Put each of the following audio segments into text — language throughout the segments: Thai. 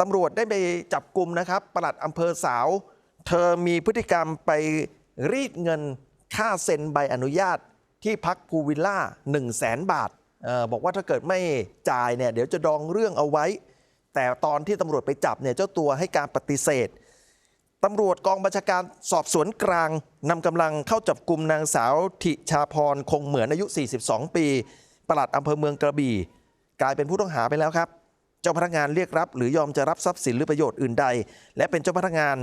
ตำรวจได้ไปจับกลุ่มนะครับปลัดอำเภอสาว เธอมีพฤติกรรมไปรีดเงินค่าเซ็นใบอนุญาตที่พักภูวิลล่า 1 0 0 0 0แสนบาทออบอกว่าถ้าเกิดไม่จ่ายเนี่ยเดี๋ยวจะดองเรื่องเอาไว้ แต่ตอนที่ตำรวจไปจับเนี่ยเจ้าตัวให้การปฏิเสธตำรวจกองบัญชาการสอบสวนกลางนำกำลังเข้าจับกลุ่มนางสาวธิชาพรคงเหมือนอายุ 42 ปี ปลัดอำเภอเมืองกระบี่ กลายเป็นผู้ต้องหาไปแล้วครับ เจ้าพนักงานเรียกรับ หรือยอมจะรับทรัพย์สินหรือประโยชน์อื่นใด และเป็นเจ้าพนักงาน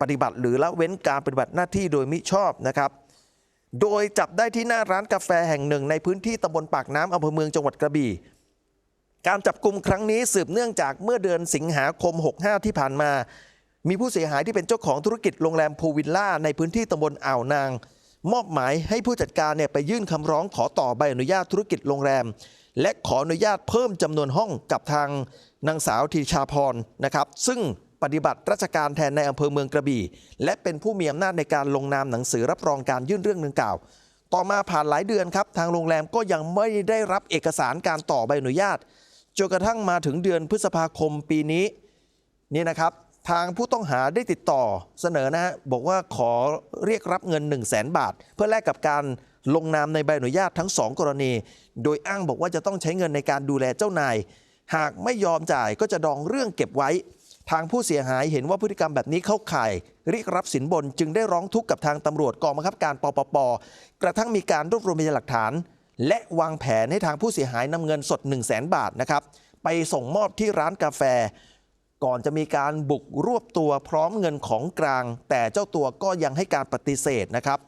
ปฏิบัติ หรือละเว้นการปฏิบัติหน้าที่โดยมิชอบนะครับ โดยจับได้ที่หน้าร้านกาแฟแห่งหนึ่ง ในพื้นที่ตำบลปากน้ำอำเภอเมืองจังหวัดกระบี่การจับกลุ่มครั้งนี้สืบเนื่องจากเมื่อเดือนสิงหาคม 65 ที่ผ่านมา มีผู้เสียหายที่เป็นเจ้าของธุรกิจโรงแรมพูวิลล่าในพื้นที่ตำบลอ่าวนาง มอบหมายให้ผู้จัดการเนี่ยไปยื่นคำร้องขอต่อใบอนุญาตธุรกิจโรงแรม และขออนุญาตเพิ่มจำนวนห้องกับทางนางสาวธีชาพรนะครับ ซึ่งปฏิบัติราชการแทนในอำเภอเมืองกระบี่ และเป็นผู้มีอำนาจในการลงนามหนังสือรับรองการยื่นเรื่องดังกล่าว ต่อมาผ่านหลายเดือนครับ ทางโรงแรมก็ยังไม่ได้รับเอกสารการต่อใบอนุญาตจนกระทั่งมาถึงเดือนพฤษภาคมปีนี้นี่นะครับ ทางผู้ต้องหาได้ติดต่อเสนอนะฮะบอกว่าขอเรียกรับเงิน 1 0 0 0 0แสนบาท เพื่อแลกกับการลงนามในใบอนุญาตทั้ง 2 กรณี โดยอ้างบอกว่าจะต้องใช้เงินในการดูแลเจ้านาย หากไม่ยอมจ่ายก็จะดองเรื่องเก็บไว้ ทางผู้เสียหายเห็นว่าพฤติกรรมแบบนี้เข้าข่าย เรียกรับสินบนจึงได้ร้องทุกข์กับทางตำรวจกองบังคับการปปป กระทั่งมีการรวบรวมพยานหลักฐาน และวางแผนให้ทางผู้เสียหายนำเงินสด 1 0 0 0 0แสนบาทนะครับไปส่งมอบที่ร้านกาแฟ ก่อนจะมีการบุกรวบตัวพร้อมเงินของกลาง แต่เจ้าตัวก็ยังให้การปฏิเสธนะครับ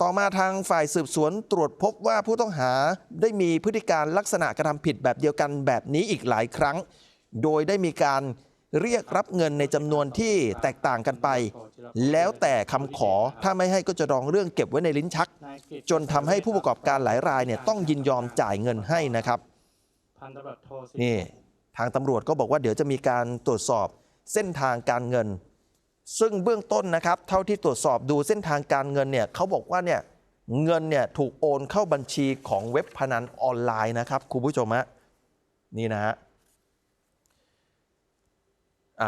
ต่อมาทางฝ่ายสืบสวนตรวจพบว่าผู้ต้องหาได้มีพฤติการลักษณะกระทำผิดแบบเดียวกันแบบนี้อีกหลายครั้ง โดยได้มีการเรียกรับเงินในจำนวนที่แตกต่างกันไป แล้วแต่คำขอถ้าไม่ให้ก็จะรองเรื่องเก็บไว้ในลิ้นชัก จนทำให้ผู้ประกอบการหลายรายเนี่ยต้องยินยอมจ่ายเงินให้นะครับพันตำรวจโทางตำรวจก็บอกว่าเดี๋ยวจะมีการตรวจสอบเส้นทางการเงิน ซึ่งเบื้องต้นนะครับ เท่าที่ตรวจสอบดูเส้นทางการเงินเนี่ยเขาบอกว่าเนี่ยเงินเนี่ยถูกโอนเข้าบัญชีของเว็บพนันออนไลน์นะครับคุณผู้ชมฮะนี่นะฮะ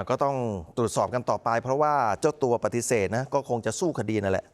ก็ต้องตรวจสอบกันต่อไป เพราะว่าเจ้าตัวปฏิเสธนะก็คงจะสู้คดีนั่นแหละ